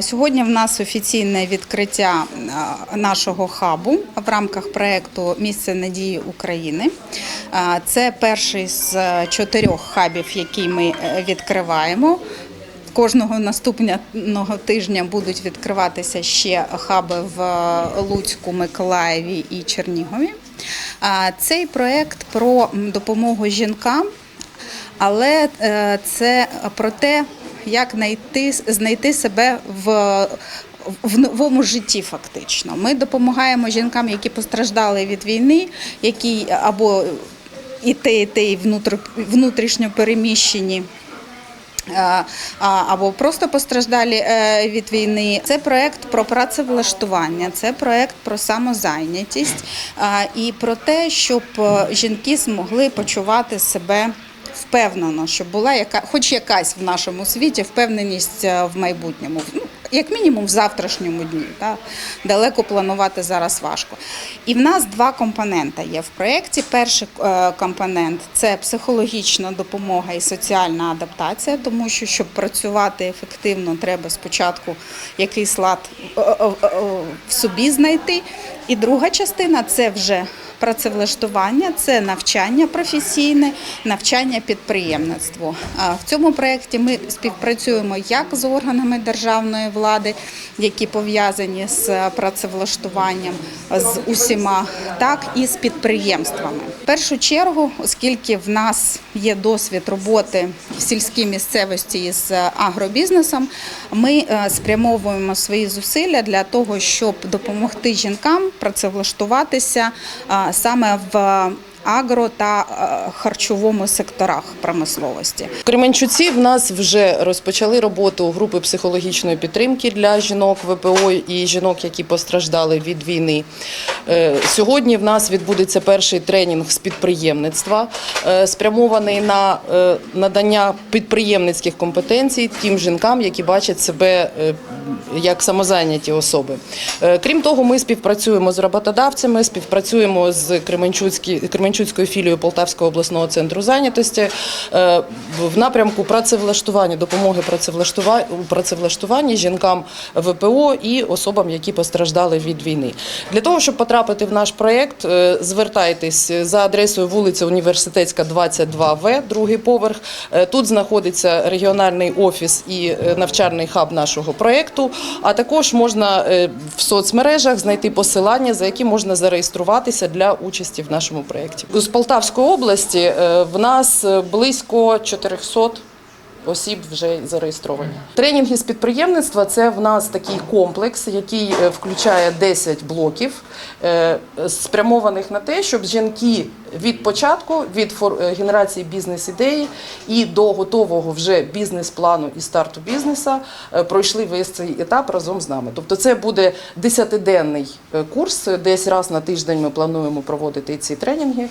Сьогодні в нас офіційне відкриття е, нашого хабу в рамках проєкту Місце надії України. Е, Це перший з чотирьох хабів, який ми е, відкриваємо. Кожного наступного тижня будуть відкриватися ще хаби в Луцьку, Миколаєві і Чернігові. Цей проєкт про допомогу жінкам, але е, це про те, як знайти, знайти себе в, в новому житті. Фактично, ми допомагаємо жінкам, які постраждали від війни, які або і те, і те, і внутрішньо переміщені. Е, або просто постраждалі е, від війни. Це проект про працевлаштування, це проект про самозайнятість і про те, щоб е, жінки змогли почувати себе. Впевнено, щоб була яка, хоч якась в нашому світі впевненість е, в майбутньому, ну, як мінімум в завтрашньому дні. Так? Далеко планувати зараз важко. І в нас два компоненти є в проєкті. Перший е, компонент це психологічна допомога і соціальна адаптація, тому що щоб працювати ефективно, треба спочатку якийсь лад е, в собі знайти. І друга частина це вже працевлаштування, це навчання професійне, навчання підприємництву. В цьому проєкті ми співпрацюємо як з органами державної влади, які пов'язані з працевлаштуванням з усіма, так і з підприємствами. В першу чергу, оскільки в нас є досвід роботи в сільській місцевості із агробізнесом, ми е, спрямовуємо свої зусилля для того, щоб допомогти жінкам працевлаштуватися саме в агро та е, харчовому секторах промисловості. Кременчуці в нас вже розпочали роботу групи психологічної підтримки для жінок ВПО і жінок, які постраждали від війни. Е, Сьогодні в нас відбудеться перший тренінг з підприємництва, е, спрямований на надання підприємницьких компетенцій тим жінкам, які бачать себе як самозайняті особи. Крім того, ми співпрацюємо з роботодавцями, співпрацюємо з Кременчуцькі- Кременчуцькою філією Полтавського обласного центру зайнятості е, в напрямку працевлаштування, допомоги у працевлаштуванні жінкам ВПО і особам, які постраждали від війни. Для того, щоб потрапити в наш проєкт, е, звертайтесь за адресою вулиця Університетська, 22В, другий поверх. Е, Тут знаходиться регіональний офіс і навчальний хаб нашого проєкту. А також можна в соцмережах знайти посилання, за які можна зареєструватися для участі в нашому проєкті. З Полтавської області е, в нас е, близько 400 осіб вже зареєстровані. Тренінги з підприємництва це в нас такий комплекс, який е, включає 10 блоків, е, спрямованих на те, щоб жінки від початку, від е, генерації бізнес-ідеї і до готового вже бізнес-плану і старту бізнеса е, пройшли весь цей етап разом з нами. Тобто, це буде 10-денний е, курс. Десь раз на тиждень ми плануємо проводити ці тренінги.